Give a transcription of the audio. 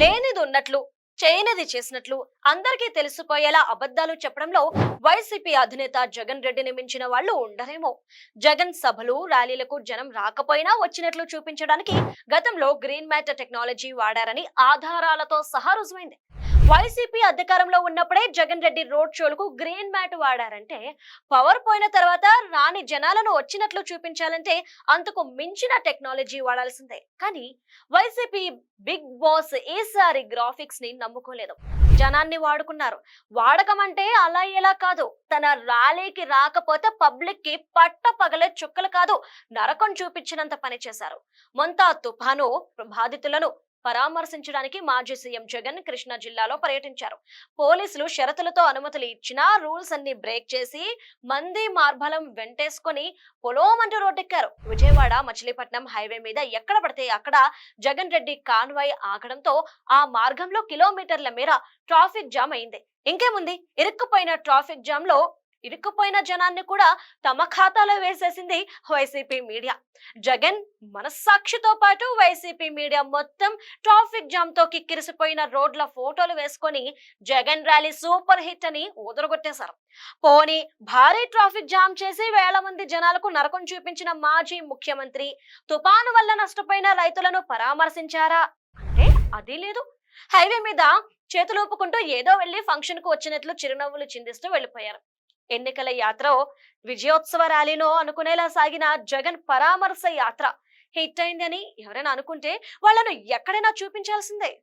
లేనిది ఉన్నట్లు చేయనిది చేసినట్లు అందరికీ తెలిసిపోయేలా అబద్ధాలు చెప్పడంలో వైసీపీ అధినేత జగన్ రెడ్డిని మించిన వాళ్ళు ఉండరేమో. జగన్ సభలు ర్యాలీలకు జనం రాకపోయినా వచ్చినట్లు చూపించడానికి గతంలో గ్రీన్ మ్యాటర్ టెక్నాలజీ వాడారని ఆధారాలతో సహా రుజువైంది. వైసీపీ అధికారంలో ఉన్నప్పుడే జగన్ రెడ్డి రోడ్ షోలకు గ్రీన్ మ్యాట్ వాడారంటే పవర్ పోయిన తర్వాత రాని జనాలను వచ్చినట్లు చూపించాలంటే అంతకు మించిన టెక్నాలజీ వాడాల్సిందే. కానీ వైసీపీ బిగ్ బాస్ ఈసారి గ్రాఫిక్స్ని నమ్ముకోలేదు. జనాన్ని వాడుకున్నారు. వాడకం అంటే అలా ఎలా కాదు. తన ర్యాలీకి రాకపోతే పబ్లిక్కి పట్ట పగలే చుక్కలు కాదు. నరకం చూపించినంత పని చేశారు. మొంతా తుఫాను బాధితులను పరామర్శించడానికి మాజీ సీఎం జగన్ కృష్ణా జిల్లాలో పర్యటించారు. పోలీసులు షరతులతో అనుమతులు ఇచ్చినా రూల్స్ అన్ని బ్రేక్ చేసి మంది మార్బలం వెంటేసుకొని పొలోమంటూ రోడ్డెక్కారు. విజయవాడ మచిలీపట్నం హైవే మీద ఎక్కడ పడితే అక్కడ జగన్ రెడ్డి కాన్వాయ్ ఆగడంతో ఆ మార్గంలో కిలోమీటర్ల మేర ట్రాఫిక్ జామ్ అయింది. ఇంకేముంది? ఇరుక్కుపోయిన ట్రాఫిక్ జామ్లో ఇరుక్కుపోయిన జనాన్ని కూడా తమ ఖాతాలో వేసేసింది వైసీపీ మీడియా. జగన్ మనస్సాక్షితో పాటు వైసీపీ మీడియా మొత్తం ట్రాఫిక్ జామ్తో కిక్కిరిసిపోయిన రోడ్ల ఫోటోలు వేసుకొని జగన్ ర్యాలీ సూపర్ హిట్ అని ఊదరగొట్టేశారు. పోనీ భారీ ట్రాఫిక్ జామ్ చేసి వేల మంది జనాలకు నరకం చూపించిన మాజీ ముఖ్యమంత్రి తుపాను వల్ల నష్టపోయిన రైతులను పరామర్శించారా? అంటే అది లేదు. హైవే మీద చేతులూపుకుంటూ ఏదో వెళ్ళి ఫంక్షన్కు వచ్చినట్లు చిరునవ్వులు చిందిస్తూ వెళ్ళిపోయారు ఎన్నికల యాత్ర విజయోత్సవ ర్యాలీనో అనుకునేలా సాగిన జగన్ పరామర్శ యాత్ర హిట్ అయిందని ఎవరైనా అనుకుంటే వాళ్ళను ఎక్కడైనా చూపించాల్సిందే.